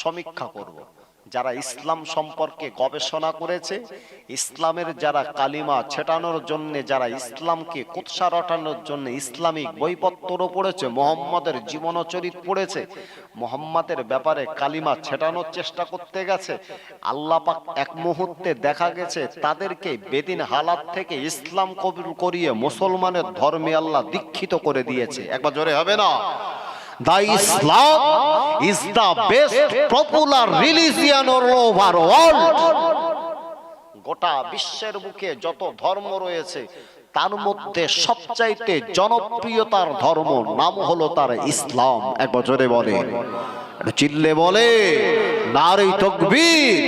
সমীক্ষা করব। যারা ইসলাম সম্পর্কে গবেষণা করেছে, ইসলামের যারা কালিমা ছেটানোর জন্য, যারা ইসলামকে কুৎসা রটানোর জন্য ইসলামিক বইপত্র পড়েছে, মোহাম্মদের জীবনচরিত পড়েছে, মোহাম্মদের ব্যাপারে কালিমা ছেটানোর চেষ্টা করতে গেছে, আল্লাহ এক মুহূর্তে দেখা গেছে, তাদেরকে বেদিন হালাত থেকে ইসলাম কবুল করিয়ে মুসলমানের ধর্মে আল্লাহ দীক্ষিত করে দিয়েছে। একবার জোরে হবে না? গোটা বিশ্বের বুকে যত ধর্ম রয়েছে, তার মধ্যে সবচাইতে জনপ্রিয়তার ধর্ম নাম হলো তার ইসলাম। এক বছরে বলে। চিল্লে বলে। নারী তকবীর,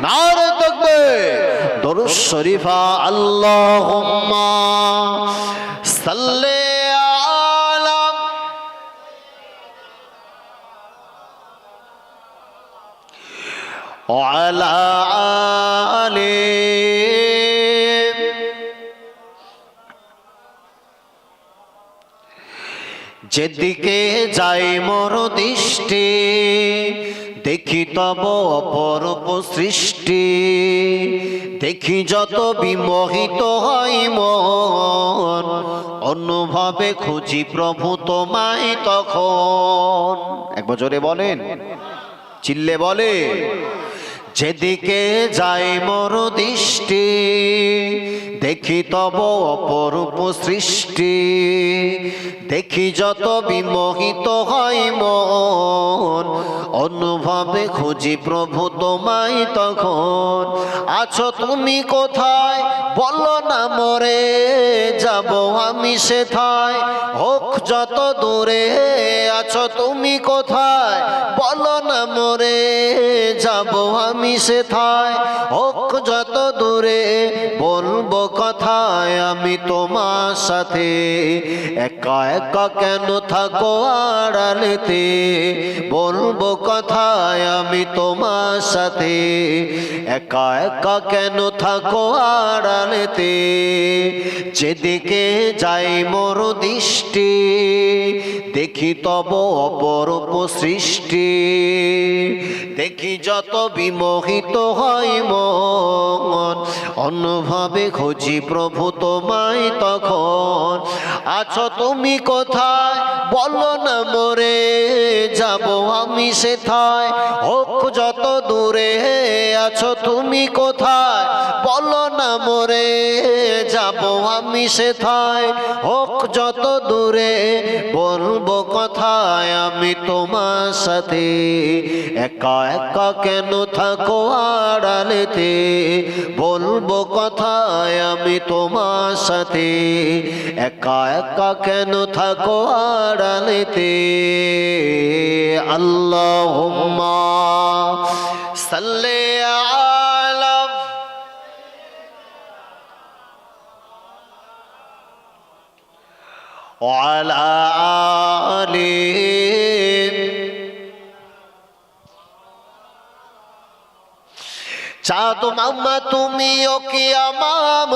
নারে তকবীর। দরুদ শরীফা আল্লাহুম্মা সাল্লি وعلى آله যেদিকে যাই মোর দৃষ্টি দেখি তব অপরূপ সৃষ্টি দেখি যত বিমোহিত হয় মন অনুভবে খুঁজি প্রভু তোমায় তখন এক বছরে বলেন চিল্লে বলে যেদিকে যায় মোর দৃষ্টি দেখি তব অপরূপ সৃষ্টি, দেখি যত বিমোহিত হয় মন, অনুভবে খুঁজি প্রভু তোমায় তখন। আছো তুমি কোথায়? বলো না মরে, যাব আমি সেথায়। হোক যত দূরে, আছো তুমি কোথায়? বলো না মরে, যাব আমি সেথায়। হোক যত দূরে, বলব কথায় আমি তোমার সাথে। একা একা কেন থাকো আড়ালেতে? বলব কথায় আমি তোমার সাথে। একা একা কেন থাকো আড়ালেতে? যেদিকে যাই মোর দৃষ্টি দেখি তব অপরূপ সৃষ্টি। দেখি যত বিমোহিত হয় মন, অন্যভাবে খুঁজি প্রভু তোমায় তখন। আছো তুমি কোথায়? বলো না মরে। যাব আমি সেথায়। হোক যত দূরে আছো তুমি কোথায়, বলো না মরে, যাব আমি সেথায়। হোক যত দূরে বলব কথায়, আমি তোমার সাথে। একা একা কেন থাকো আড়ালেতে? বলব কথায়, আমি তোমার সাথে। একা একা কেন থাকো আড়ালেতে? আল্লাহ সাল্লে আলম وعلى آله চাঁদ মামা তুমিও কি আমাম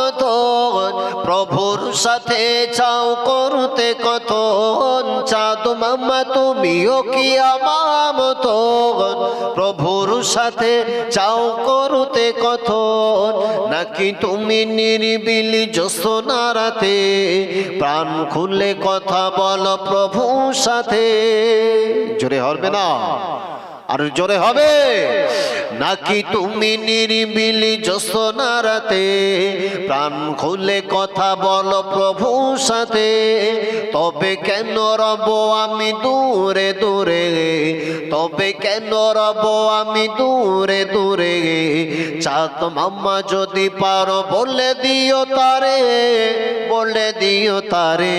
প্রভুর সাথে চাও করতে কথন চাঁদ মামা, তুমিও কি আমাম প্রভুর সাথে চাও করতে কথন নাকি তুমি নিরিবিলি জোসনারাতে প্রাণ খুলে কথা বল প্রভুর সাথে। জোরে হবে না? আর জোরে হবে? নাকি তুমি নিরিবিলি জোসনারাতে প্রাণ খুলে কথা বলো প্রভু সাথে? তবে কেন রব আমি দূরে দূরে? তবে কেন রব আমি দূরে দূরে? চাঁদ মাম্মা যদি পারো বলে দিও তারে, বলে দিও তারে।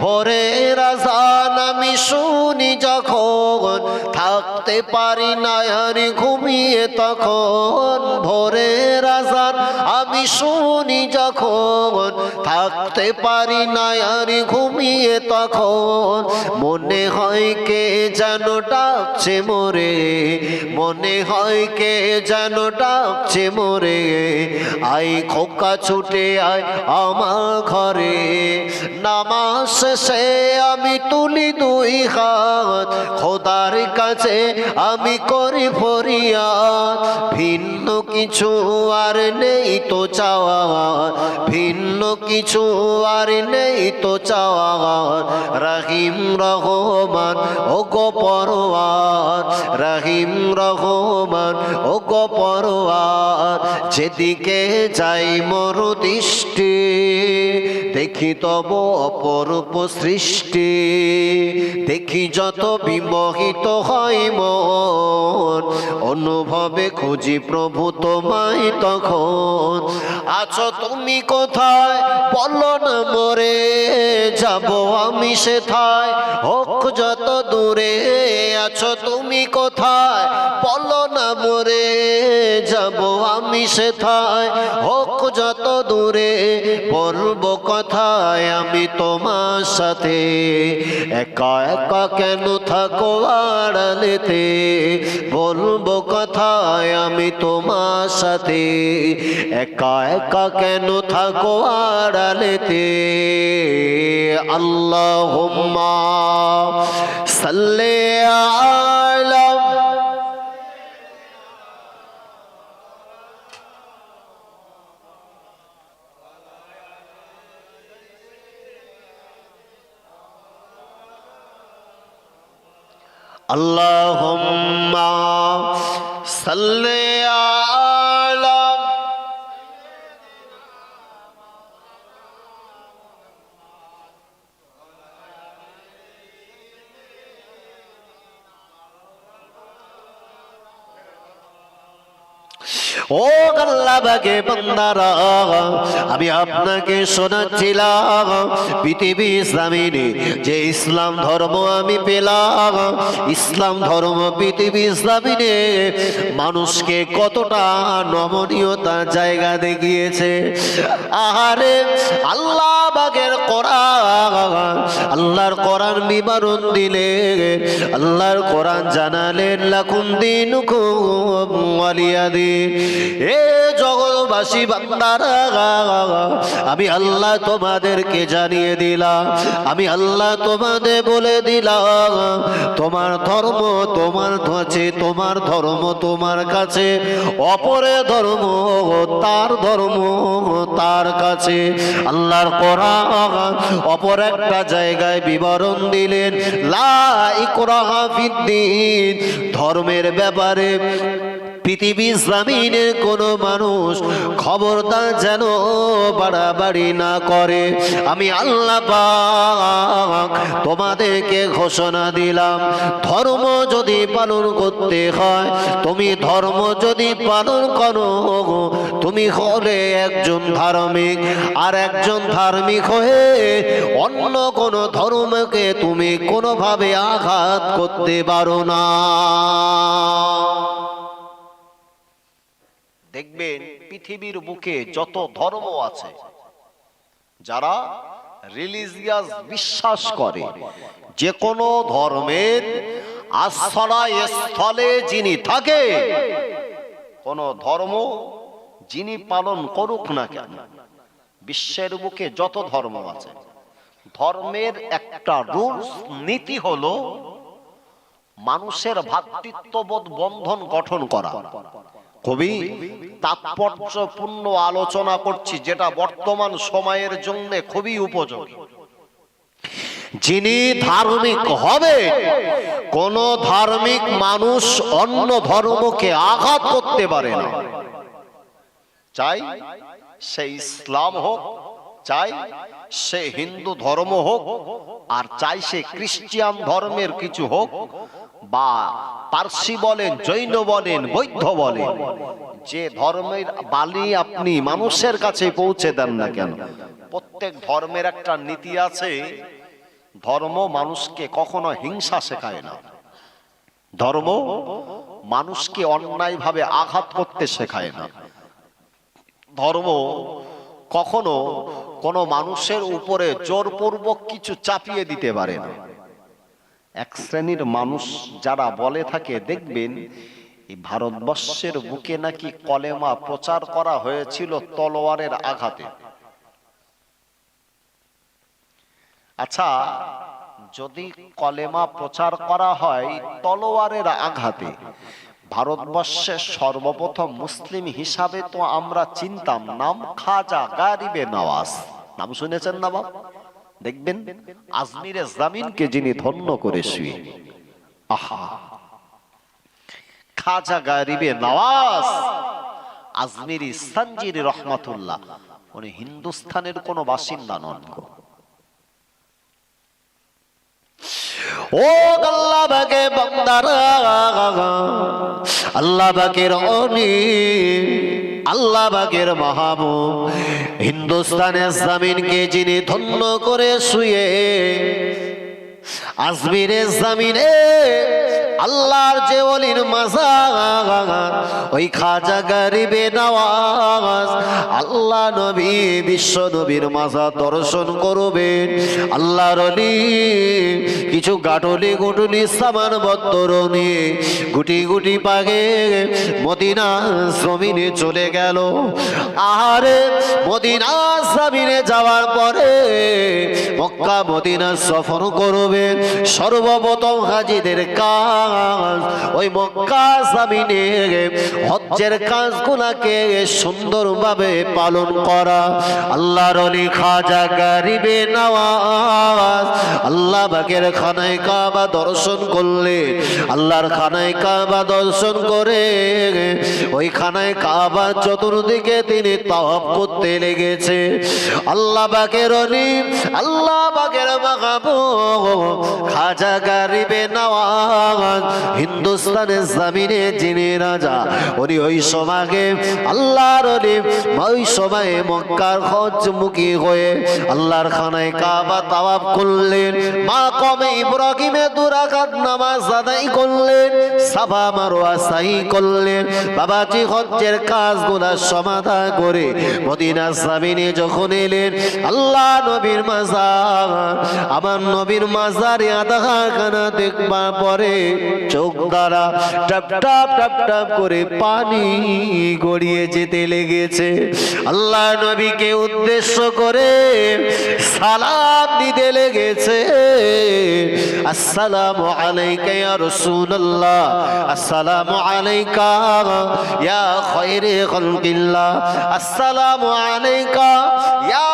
ভোরে রাজান আমি শুনি যখন থাকতে পারি না আর ঘুমিয়ে তখন ভোরে রাজান আমি শুনি যখন থাকতে পারি না আর ঘুমিয়ে তখন। মনে হয় কে যেন ডাকছে মোরে, মনে হয় কে যেন ডাকছে মোরে। আই খোকা ছুটে আয় আমার ঘরে, নামাজ শেষে আমি তুলি দুই হাত, খোদার কাছে আমি করি ফরিয়াদ। ভিন্ন কিছু আর নেই তো চাওয়া, ভিন্ন কিছু আর নেই তো চাওয়া। রহিম রহমান ও গো পরওয়ার, রহিম রহমান ও গো পরওয়ার, যেদিকে যাই মোর দৃষ্টি দেখি তব অপরূপ সৃষ্টি, দেখি যত বিমোহিত হয় মন, অনুভবে খুঁজি প্রভু তোমায় তখন। আছো তুমি কোথায়? বলো না মরে, যাব আমি সেথায়। হোক যত দূরে আছো, তুমি কোথায়? বলো না মরে, যাব আমি সেথায়। হোক যত দূরে বলব কথায় আমি তোমার সাথে। একা একা কেন থাকো আড়ালেতে? বলব কথায় আমি তোমার সাথে। একা একা কেন থাকো আড়ালেতে? আল্লাহ সাল্লে আলম اللهم صل গাল্লাবাগে বান্দারা, আমি আপনাকে শোনাচ্ছিলাম, পৃথিবী ইসলামিনী যে ইসলাম ধর্ম আমি পেলাম, ইসলাম ধর্ম পৃথিবী ইসলামিনে মানুষকে কতটা নমনীয়তা জায়গা দেখিয়েছে। আহারে, আল্লাহ বাগের কোরআন, আল্লাহর কোরআন বিবরণ দিলে, আল্লাহর কোরআন জানালেন, লাকুম দিন এ জগৎবাসী আমি আল্লাহ তোমাদেরকে জানিয়ে দিলাম, আমি আল্লাহ তোমাদের বলে দিলাম, তোমার ধর্ম তোমার কাছে, তোমার ধর্ম তোমার কাছে, অপরে ধর্ম তার ধর্ম তার কাছে। আল্লাহর কোরআন অপর একটা জায়গায় বিবরণ দিলেন, লা ইকরাহা ফিদ্দিন ধর্মের ব্যাপারে পৃথিবী জমিনের কোন মানুষ খবরদার যেন বাড়াবাড়ি না করে। আমি আল্লাহ তোমাদেরকে ঘোষণা দিলাম, ধর্ম যদি পালন করতে হয়, তুমি ধর্ম যদি পালন করো, তুমি হলে একজন ধার্মিক। আর একজন ধার্মিক হয়ে অন্য কোন ধর্মকে তুমি কোনোভাবে আঘাত করতে পারো না। দেখবেন পৃথিবীর বুকে যত ধর্ম আছে, যারা রিলিজিয়াস বিশ্বাস করে যে কোনো ধর্মের আশ্রয় স্থলে যিনি থাকে, কোন ধর্ম যিনি পালন করুক না কেন, বিশ্বের বুকে যত ধর্ম আছে, ধর্মের একটা রুলস, নীতি হলো মানুষের ভ্রাতৃত্ববোধ বন্ধন গঠন করা। খুবই তাৎপর্যপূর্ণ আলোচনা করছি, যেটা বর্তমান সময়ের জন্য খুবই উপযোগী। যিনি ধার্মিক হবে, কোন ধার্মিক মানুষ অন্য ধর্মকে আঘাত করতে পারে না। চাই সে ইসলাম হোক, চাই সে হিন্দু ধর্ম হোক, আর চাই সে খ্রিস্টিয়ান ধর্মের কিছু হোক বা পার্সি বলেন, জৈন বলেন, বৌদ্ধ বলেন, যে ধর্মের বালি আপনি মানুষের কাছে পৌঁছে দেন না কেন? প্রত্যেক ধর্মের একটা নীতি আছে, ধর্ম মানুষকে কখনো হিংসা শেখায় না। ধর্ম মানুষকে অন্যায়ভাবে আঘাত করতে শেখায় না। ধর্ম কখনো কোনো মানুষের উপরে জোরপূর্বক কিছু চাপিয়ে দিতে পারে না। এক শ্রেণির মানুষ যারা বলে থাকে, দেখবেন, এই ভারতবর্ষের বুকে নাকি কলেমা প্রচার করা হয়েছিল তলোয়ারের আঘাতে। আচ্ছা যদি কলেমা প্রচার করা হয় তলোয়ারের আঘাতে, ভারতবর্ষের সর্বপ্রথম মুসলিম হিসাবে তো আমরা চিনতাম, নাম খাজা গারিবে নওয়াজ। নাম শুনেছেন না বাপ? দেখবেন আজমিরে জামিনকে যিনি ধন্য করে শুয়ে। আহা। খাজা গারিবে নওয়াজ, আজমিরি সঞ্জির রহমাতুল্লাহ। উনি হিন্দুস্থানের কোনো বাসিন্দা নন গো। ও আল্লাহ বাগে বান্দারা, আল্লাহ বাগের অনি আল্লাহ বাগের মাহবুব। হিন্দুস্তানের জামিনকে যিনি ধন্য করে শুয়ে আজমিরের জামিনে আল্লাহর যে অলির মাজার, ওই খাজা গরিবে নওয়াজ আল্লাহ নবী বিশ্ব নবীর মাজার দর্শন করবেন আল্লাহর অলি কিছু গাটলি গুটলি সামান বত্তর নিয়ে গুটি গুটি পাগে মদিনা জমিনে চলে গেল। আহারে মদিনা জমিনে যাওয়ার পরে মক্কা মদিনা সফর করবে। সর্বপ্রথম হাজিদের কাজ। ওই মক্কা জমিনে হজ্জের কাজগুলাকে সুন্দরভাবে পালন করা। আল্লাহর অলি খাজা গারিবে নওয়াজ আল্লাহ বাগের খানায় কাবা দর্শন করলে, আল্লাহর খানায় কাবা দর্শন করে, ওই খানায় কাবা চতুর্দিকে তিনি তাওয়াফ করতে লেগেছে। আল্লাহ বাগের অলি, আল্লাহ বাগের মাগাবো খাজা গারিবে নওয়াজ, হিন্দুস্তানের জামিনে যিনি রাজা, উনি ওই সমাগে, আল্লাহর ওই সময়ে মক্কার হজ মুখী হয়ে আল্লাহর খানায় কাবা তাওয়াফ করলেন। মা কমে ইব্রাহিমে দুরাকাত নামাজ আদায় করলেন। সাফা মারোয়া সাই করলেন। বাবাজি হজ্জের কাজগুলা সমাধান করে মদিনা জামিনে যখন এলেন, আল্লাহ নবীর মাজার, আমার নবীর মাজারে আধা খানা দেখবার পরে চোখ দ্বারা টাপ টাপ টাপ টাপ করে পানি গড়িয়ে যেতে লেগেছে। আল্লাহ নবীকে উদ্দেশ্য করে সালাম দিতে লেগেছে। আসসালামু আলাইকা ইয়া রাসূলুল্লাহ, আসসালামু আলাইকা ইয়া খায়রে খালকিল্লাহ, আসসালামু আলাইকা ইয়া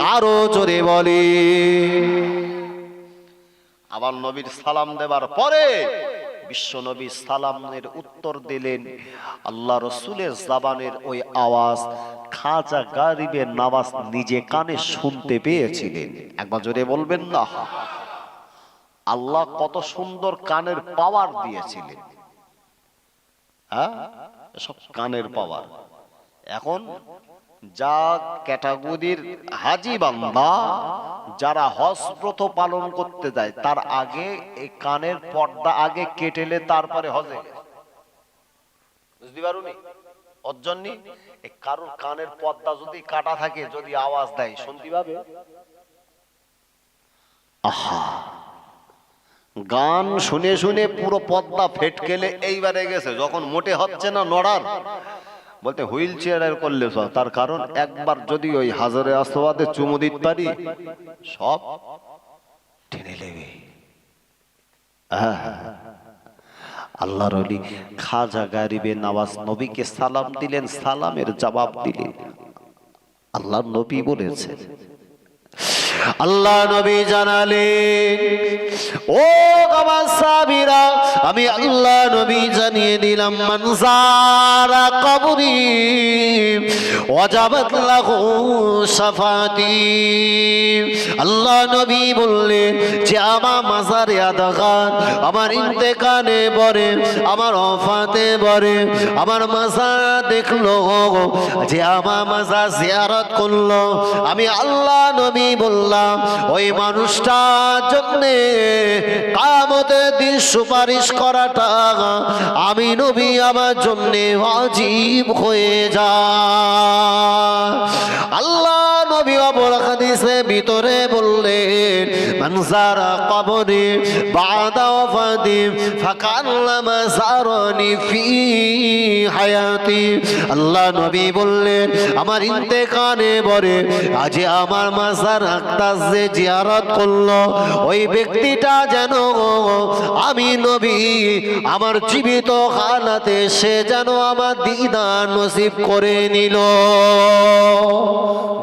আরও জোরে বলে। আবার নবীর সালাম দেবার পরে বিশ্ব নবী সালামের উত্তর দিলেন, আল্লাহ রসুলের জাবানের ওই আওয়াজ খাজা গারিবের নামাজ নিজে কানে শুনতে পেয়েছিলেন। একবার জোরে বলবেন না। আল্লাহ কত সুন্দর কানের পাওয়ার দিয়েছিলেন। হ্যাঁ? সব কানের পাওয়ার। এখন যা ক্যাটাগরির হাজি বান্দা, যারা হজ ব্রত পালন করতে যায়, তার আগে এই কানের পর্দা আগে কেটেলে তারপরে হজে। কারোর কানের পর্দা যদি কাটা থাকে, যদি আওয়াজ দেয়, শুনতে পাবে? আহা! গান শুনে শুনে পুরো পদ্মা ফেটকেলে এইবারে গেছে, যখন মোটে হচ্ছে না নড়ার বলতে হুইল চেয়ারের করলে তার কারণ একবার যদি ওই হাজারে আসবাদে চুমু দিতে পারি, সব টেনে নেবে। আল্লাহর অলি খাজা গারিবে নওয়াজ নবীকে সালাম দিলেন, সালামের জবাব দিলেন। আল্লাহ নবী বলেছেন, আল্লাহ নবী জানালেন, ও আমার সাবিরা আমি আল্লাহ নবী জানিয়ে দিলাম মানজারা কবরি সাফাতি। আল্লাহ নবী বললেন যে আমার মাজারে আদাগান আমার ইন্তেকানে বরে আমার অফাতে বরে আমার মাজার দেখল যে আমার মাজার জিয়ারত করল। আমি আল্লাহ নবী বললাম, ওই মানুষটার জন্যে কামতে দিন সুপারিশ করাটা আমি নবী আমার জন্যে অজীব হয়ে যা আল্লাহ নবী অপর হাদিসে ভিতরে বললেন মানজারা কবরে বাদা সারনি ফি হায়াতি। আল্লাহ নবী বললেন, আমার বরে আজ আমার মাজার আক্তাস যে জিয়ারত করল, ওই ব্যক্তিটা যেন আমি নবী, আমার জীবিত হালাতে সে যেন আমার দিদার নসিব করে নিল।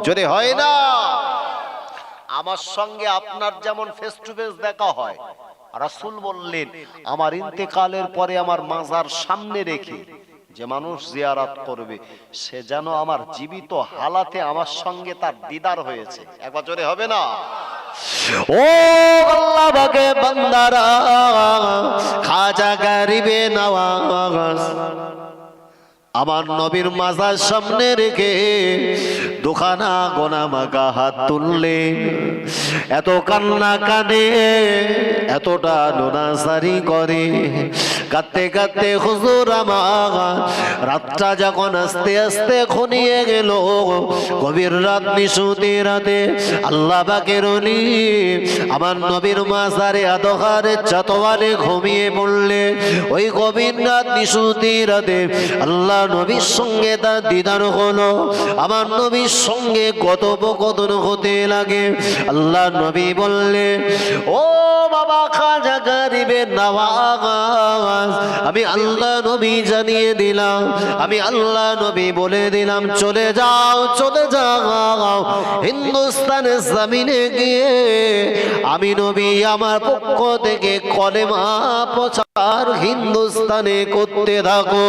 যদি হয় না আমার সঙ্গে আপনার যেমন ফেস টু ফেস দেখা হয়। রাসূল বললেন আমার ইন্তেকালের পরে আমার মাজার সামনে রেখে যে মানুষ জিয়ারাত করবে সে যেন আমার জীবিত হালাতে আমার সঙ্গে তার দিদার হয়েছে। একবার জোরে হবে না? ও আল্লাহ বাগে বান্দারা খাজা গরিবে নওয়াজ আমার নবীর মাজার সামনে রেখে দোকানা গোনা মাগা হাত তুললে, এত কান্না কানে এতটা নোনাসারি করে। কাঁদতে কাঁদতে হুজুর আমার রাতটা যখন আস্তে আস্তে খনিয়ে গেল, গভীর রাত নিশুতি রাতে আল্লাহ বাকের আমার নবীর মাজারে আদহারে চতওয়ারে ঘুমিয়ে পড়লে, ওই গভীর রাত নিশুতি রাতে আল্লাহ নবীর সঙ্গে তার দিদার হলো। আমার নবীর সঙ্গে কথোপকথন হতে লাগে। আল্লাহ নবী বললে ও বাবা খাজা গরিবে নওয়াজ আমি আল্লাহ নবী জানিয়ে দিলাম, আমি আল্লাহ নবী বলে দিলাম, চলে যাও চলে যাও হিন্দুস্তানের জমিনে গিয়ে আমি নবী আমার পক্ষ থেকে কলেমা প্রচার হিন্দুস্তানে করতে থাকো।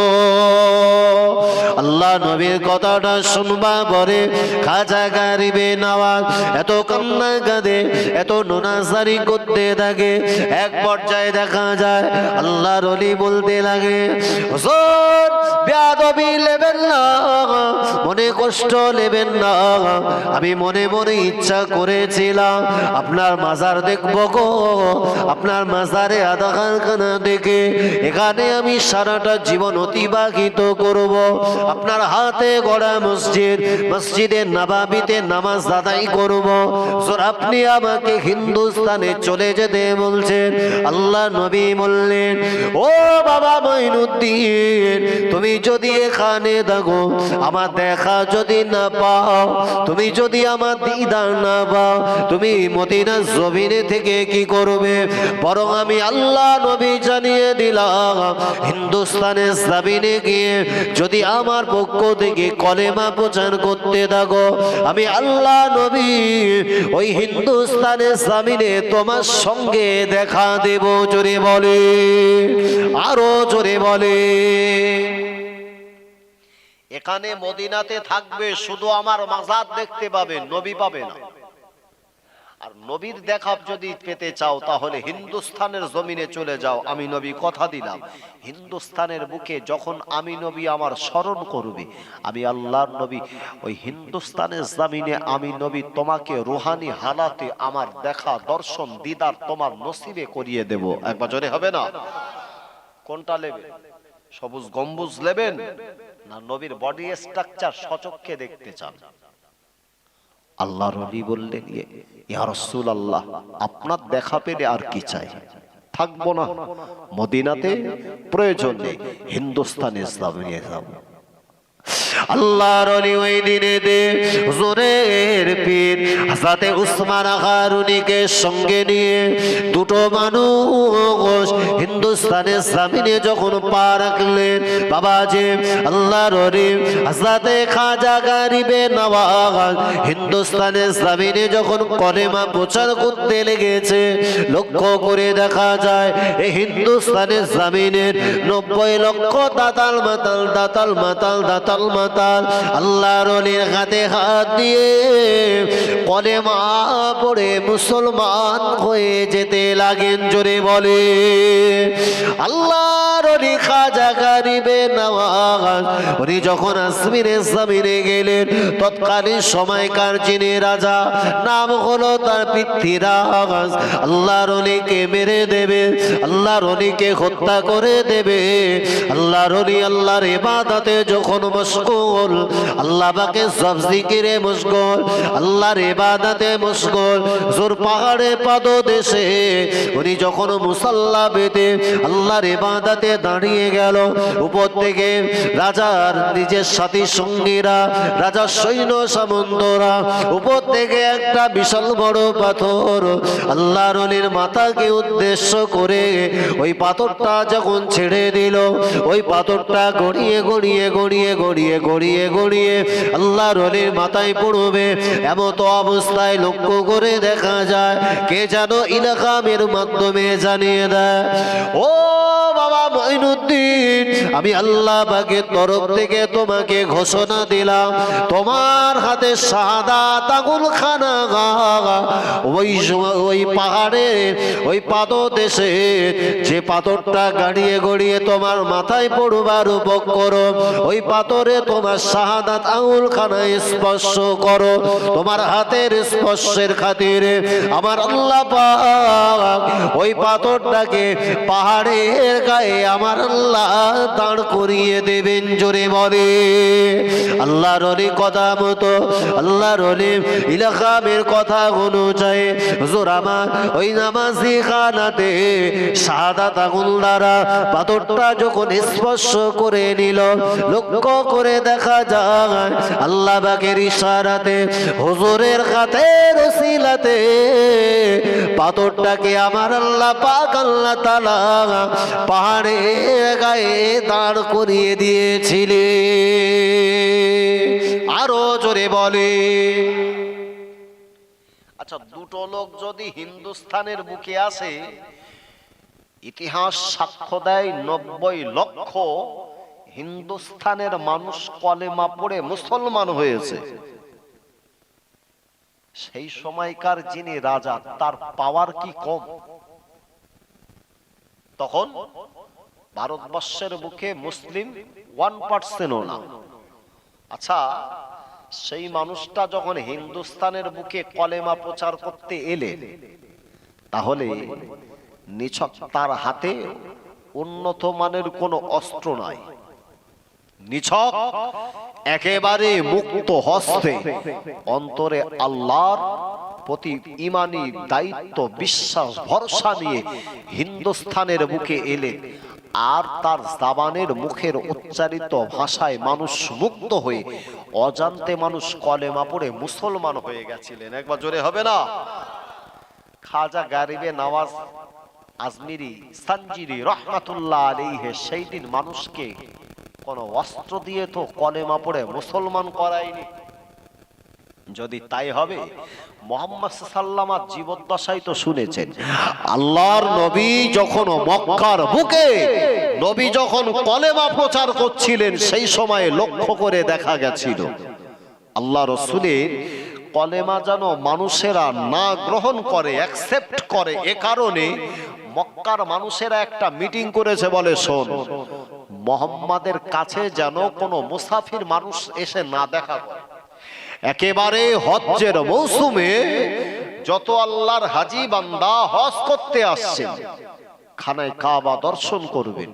আল্লাহ নবীর কথাটা শুনবা পরে খাজা গারিবে নওয়াজ এত কান্না কাঁদে এত নোনাসারি করতে থাকে। এক পর্যায়ে দেখা যায় আল্লাহ রলি বলতে লাগে বেয়াদবি নেবেন না, মনে কষ্ট নেবেন না। আমি মনে মনে ইচ্ছা করেছিলাম, আপনার মাজার দেখব গো, আপনার মাজারে আধা খানা দেখে এখানে আমি সারাটা জীবন অতিবাহিত করব। আপনার হাতে গড়া মসজিদ মসজিদের নাবাবিতে নামাজ আদায় করব। জোর আপনি আমাকে হিন্দুস্তানে চলে যেতে বলছেন। আল্লাহ নবী বললেন, ও বাবা মঈনুদ্দিন, তুমি যদি এখানে দেখো আমার দেখা যদি না পাও, তুমি যদি আমার দিদার না পাও, তুমি মদিনা জমিনে থেকে কি করবে? বরং আমি আল্লাহ নবী জানিয়ে দিলাম। হিন্দুস্তানের জমিনে গিয়ে যদি আমার পক্ষ থেকে কলেমা প্রচার করতে থাকো, আমি আল্লাহ নবী ওই হিন্দুস্তানের জমিনে তোমার সঙ্গে দেখা দেব, জোরে বলে, আরও জোরে বলে। এখানে মদিনাতে থাকবে, শুধু আমার মাজার দেখতে পাবে, নবী পাবে না। আর নবীর দেখা যদি পেতে চাও, তাহলে হিন্দুস্তানের জমিনে চলে যাও, আমি নবী কথা দিলাম। হিন্দুস্তানের বুকে যখন আমি নবী আমার স্মরণ করবে, আমি আল্লাহর নবী, ওই হিন্দুস্তানের জমিনে আমি নবী তোমাকে রুহানি হালাতে আমার দেখা, দর্শন, দিদার তোমার নসিবে করিয়ে দেব। একবার জোরে হবে না? কোনটা নেবে? সবুজ গম্বুজ লেবেন না নবীর বডি স্ট্রাকচার সচক্ষে দেখতে চান? আল্লাহ রলি বললেন ইয়ে, রসুল আল্লাহ আপনার দেখা পেলে আর কি চাই? থাকব না। মদিনাতে প্রয়োজন নেই হিন্দুস্তান ইসলাম নিয়ে যাব। আল্লাহর অলি ওই দে হিন্দুস্তানের জামিনে যখন পা রাখলেন বাবা যে আল্লাহর অলি হাসাতে খাজা গারিবে নওয়াজ হিন্দুস্তানের জামিনে যখন কলেমা প্রচার করতে লেগেছে, লক্ষ্য করে দেখা যায়, এই হিন্দুস্তানের জামিনের নব্বই লক্ষ দাতাল মাতাল দাতাল মাতাল দাতাল মাতাল আল্লাহর অলির হাতে হাত দিয়ে কলেমা পড়ে মুসলমান হয়ে যেতে লাগেন, জোরে বলে আল্লাহর খাজা নওয়াজ উনি যখন জমিনে গেলেন, তৎকালীন সময়কার যিনি রাজা, নাম হলো তার আল্লাহর মেরে দেবে, আল্লাহর হত্যা করে দেবে। আল্লাহর আল্লাহর ইবাদতে যখন মশগুল, আল্লাহ বাকে সব জিকিরে মশগুল, আল্লাহর ইবাদতে মশগুল, জোর পাহাড়ে উনি যখন মুসাল্লা বেঁধে আল্লাহর ইবাদতে দাঁড়িয়ে গেল। উপর থেকে রাজার নিজের সাথী সঙ্গীরা, রাজার সৈন্য সামন্তরা, উপর থেকে একটা বিশাল বড় পাথর আল্লাহর অলির মাথাকে উদ্দেশ্য করে ওই পাথরটা যখন ছেড়ে দিল, ওই পাথরটা গড়িয়ে গড়িয়ে গড়িয়ে গড়িয়ে গড়িয়ে গড়িয়ে আল্লাহর অলির মাথায় পড়বে। এমত অবস্থায় লক্ষ্য করে দেখা যায়, কে যেন ইলাকামের মাধ্যমে জানিয়ে দেয়। ও বাবা মঈনুদ্দিন আমি আল্লাহ পাকের তরফ থেকে তোমাকে ঘোষণা দিলাম, তোমার হাতে সাদা তাগুল খানা ওই ওই পাহাড়ে, ওই পাদদেশে যে পাথরটা গাড়িয়ে গড়িয়ে তোমার মাথায় পড়বার উপক্রম, ওই পাথরে তোমার শাহাদাত আঙুল খানা স্পর্শ করো। তোমার হাতের স্পর্শের খাতিরে আমার আল্লাহ ওই পাথরটাকে পাহাড়ের গায়ে, আমার আল্লাহ দাঁড় করিয়ে দেবেন, জোরে বলে। আল্লাহর অলি কথা মতো, আল্লাহর অলি ইলাকামের কথা অনুযায়ী হুজুর, আমার ওই নামাজি খানাতে সাদা আগুন দ্বারা পাথরটা যখন স্পর্শ করে নিল, লক্ষ্য করে দেখা যায় আল্লাহ বাকের ইশারাতে, হুজুরের হাতে রসিলাতে পাথরটাকে আমার আল্লাহ পাক, আল্লাহ তালা পাহাড়ের গায়ে দাঁড় করিয়ে দিয়েছিলে। আরও জোরে বলে আচ্ছা দুটো লোক যদি হিন্দুস্তানের বুকে আসে, ইতিহাস সাক্ষ্য দেয় নব্বই লক্ষ হিন্দুস্তানের মানুষ কলেমা পড়ে মুসলমান হয়েছে। সেই সময়কার যিনি রাজা, তার পাওয়ার কি কম? তখন ভারতবর্ষের বুকে মুসলিম ওয়ান পার্সেন্টও না। আচ্ছা সেই মানুষটা যখন হিন্দুস্তানের বুকে কলেমা প্রচার করতে এলেন তাহলে নিছক তার হাতে উন্নত মানের কোনো অস্ত্র নাই। নিছক একেবারে মুক্ত হস্তে অন্তরে আল্লাহর প্রতি ইমানি দায়িত্ব, বিশ্বাস, ভরসা নিয়ে হিন্দুস্থানের বুকে এলেন আর তার জাবানের মুখের উচ্চারিত ভাষায় মানুষ মুক্ত হয়ে অজান্তে মানুষ কলেমা পড়ে মুসলমান হয়ে গেছিলেন। একবার জোরে হবে না? খাজা গারিবে নওয়াজ আজমিরি সানজিরি রহমাতুল্লাহ আলাইহে সেই দিন মানুষকে কোন অস্ত্র দিয়ে তো কলেমা পড়ে মুসলমান করায়নি। যদি তাই হবে, মোহাম্মদ সাল্লামার জীবদ্দশায় তো শুনেছেন, আল্লাহর নবী যখন মক্কার বুকে, নবী যখন কলেমা প্রচার করছিলেন, সেই সময়ে লক্ষ্য করে দেখা গেছিল, আল্লাহ রসুলের কলেমা যেন মানুষেরা না গ্রহণ করে অ্যাকসেপ্ট করে, এ কারণে মক্কার মানুষেরা একটা মিটিং করেছে বলে শোন, মোহাম্মদের কাছে যেন কোনো মুসাফির মানুষ এসে না দেখা করে। একেবারে হজ্জের মৌসুমে যত আল্লাহর হাজি বান্দা হজ করতে আসছেন খানায় কাবা দর্শন করবেন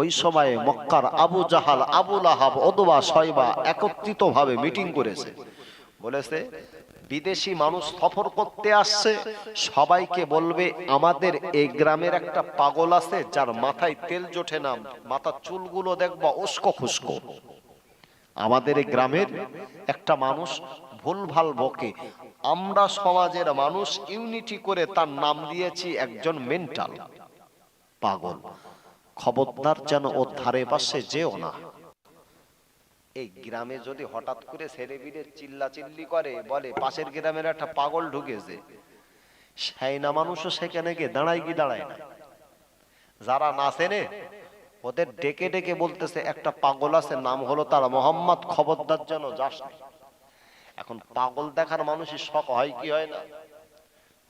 ওই সময়ে মক্কার আবু জাহাল আবুল আহাব অদবা, শয়বা একত্রিত ভাবে মিটিং করেছে। বলেছে, বিদেশি মানুষ সফর করতে আসছে, সবাইকে বলবে, আমাদের এই গ্রামের একটা পাগল আছে যার মাথায় তেল জোঠে না, মাথার চুলগুলো দেখবা উস্কো খুস্কো আমাদের গ্রামের একটা মানুষ ভুলভাল বকে। আমরা সমাজের মানুষ ইউনিটি করে তার নাম দিয়েছি একজন মেন্টাল। পাগল। খবরদার যেন ওর ধারে পাশে যেও না। এই গ্রামে যদি হঠাৎ করে ছেলে বিড়ে চিল্লা চিল্লি করে, বলে পাশের গ্রামের একটা পাগল ঢুকেছে, সেই না মানুষও সেখানে গিয়ে দাঁড়ায় কি দাঁড়ায় না? যারা নাচেনে ওদের ডেকে ডেকে বলতেছে, একটা পাগল আছে, নাম হলো তার মোহাম্মদ খবরদার যেন যাস এখন পাগল দেখার মানুষের শখ হয় কি হয় না?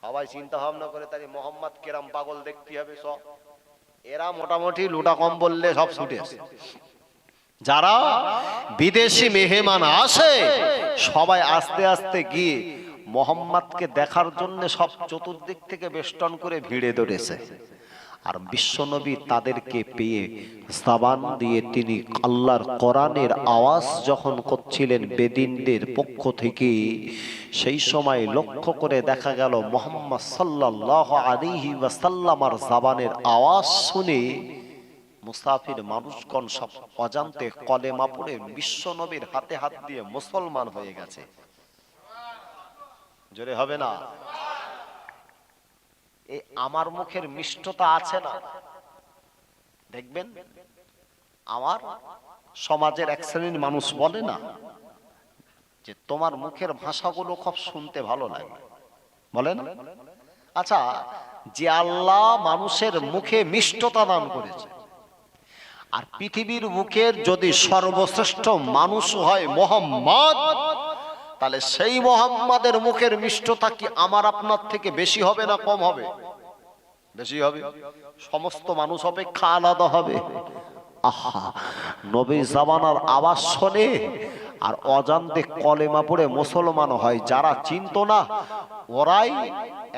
সবাই চিন্তা ভাবনা করে তাই মোহাম্মদ কেরাম পাগল দেখতে হবে সব এরা মোটামুটি লুটা কম বললে সব ছুটে আসে। যারা বিদেশি মেহমান আসে, সবাই আস্তে আস্তে গিয়ে মোহাম্মদকে দেখার জন্য সব চতুর্দিক থেকে বেষ্টন করে ভিড়ে ধরেছে। আর বিশ্বনবী তাদেরকে পেয়ে সাবান দিয়ে তিনি আল্লাহর কোরআনের আওয়াজ যখন করছিলেন বেদিনদের পক্ষ থেকে, সেই সময় লক্ষ্য করে দেখা গেল মোহাম্মদ সাল্লাহ আলিহি ওয়াসাল্লামার জাবানের আওয়াজ শুনে মুসাফির মানুষগণ সব অজান্তে কলেমা পড়ে বিশ্বনবীর হাতে হাত দিয়ে মুসলমান হয়ে গেছে। জোরে হবে না? এই আমার মুখের মিষ্টতা আছে না? দেখবেন, আমার সমাজের এক শ্রেণির মানুষ বলে না যে তোমার মুখের ভাষাগুলো খুব শুনতে ভালো লাগে। বলেন আচ্ছা যে আল্লাহ মানুষের মুখে মিষ্টতা দান করেছে, আর পৃথিবীর মুখের যদি সর্বশ্রেষ্ঠ মানুষ হয় মোহাম্মদ তাহলে সেই মোহাম্মদের মুখের মিষ্টতা কি আমার আপনার থেকে বেশি হবে না কম হবে? বেশি হবে। সমস্ত মানুষ অপেক্ষা আলাদা হবে। আহা, নবী জামানার আওয়াজ শোনে আর অজান্তে কলেমা পড়ে মুসলমান হয়। যারা চিনত না, ওরাই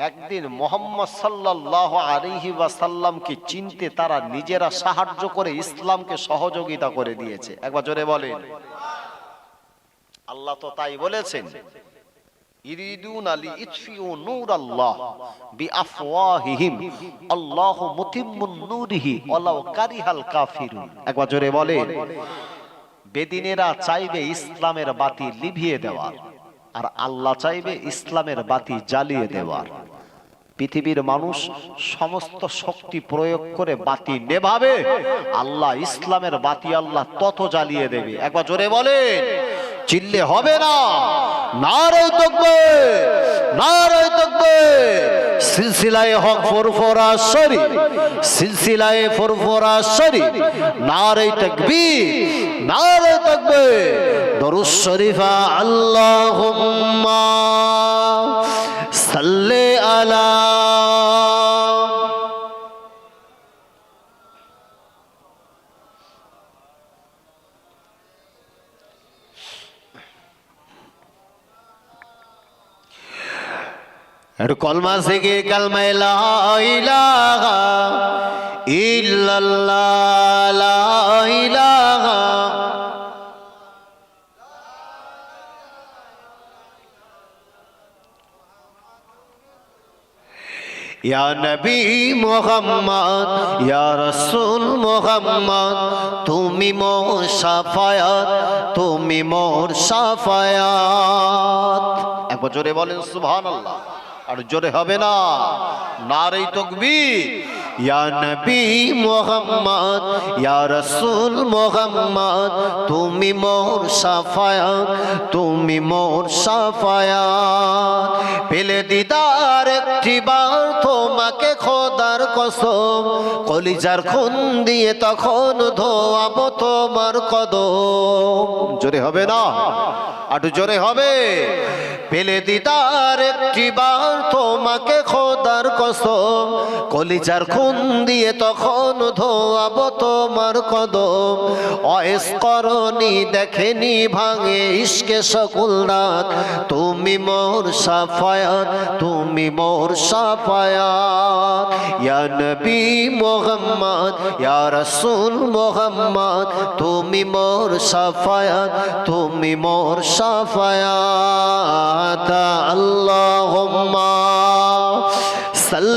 একদিন মোহাম্মদ সাল্লাহ আলিহি ওয়াসাল্লামকে চিনতে তারা নিজেরা সাহায্য করে ইসলামকে সহযোগিতা করে দিয়েছে। একবার জোরে বলেন। আল্লাহ তো তাই বলেছেন চাইবে ইসলামের বাতি লিভিয়ে দেওয়ার, আর আল্লাহ চাইবে ইসলামের বাতি জ্বালিয়ে দেওয়ার। পৃথিবীর মানুষ সমস্ত শক্তি প্রয়োগ করে বাতি নেভাবে, আল্লাহ ইসলামের বাতি আল্লাহ তত জ্বালিয়ে দেবে। একবার জোরে বলেন চিল্লে হবে না। নারে তকবে নারে তকবে সিলসিলায়ে হক ফরফরা সরি, সিলসিলায়ে ফরফরা শরী নারে তকবি নারে তকবে দরুদ শরীফা আল্লাহুম্মা। একটু কলমা থেকে কালমায় ইলাহা ইল্লাল্লাহ ইয়া নবী মোহাম্মদ, ইয়া রাসূল মোহাম্মদ, তুমি মোর সাফায়াত, তুমি মোর সাফায়াত। একবার জোরে বলেন সুবহানাল্লাহ। আর জোরে হবে না। নারী তকবীর। ইয়া রাসূল তুমি মোর সাফায়াত, তুমি মোর সাফায়াত। পেলে দিদার একটিবার তোমাকে খোদার কসম, কলিজার খুন দিয়ে তখন ধোয়াবো তোমার কদম। জোরে হবে না? আটু জোরে হবে। পেলে দিদার একটিবার তোমাকে খোদার কসম। কলিজার খুন দিয়ে তখন ধোয়াবো তোমার কদম। অয়েস করনি, দেখেনি ভাঙে ইশকে সকল রাত। তুমি মোর সাফায়াত, তুমি মোর সাফায়াত। ইয়া নবী মোহাম্মদ, ইয়া রাসূল মোহাম্মদ, তুমি মোর সাফায়াত, তুমি মোর সাফায়াত। সাল্লি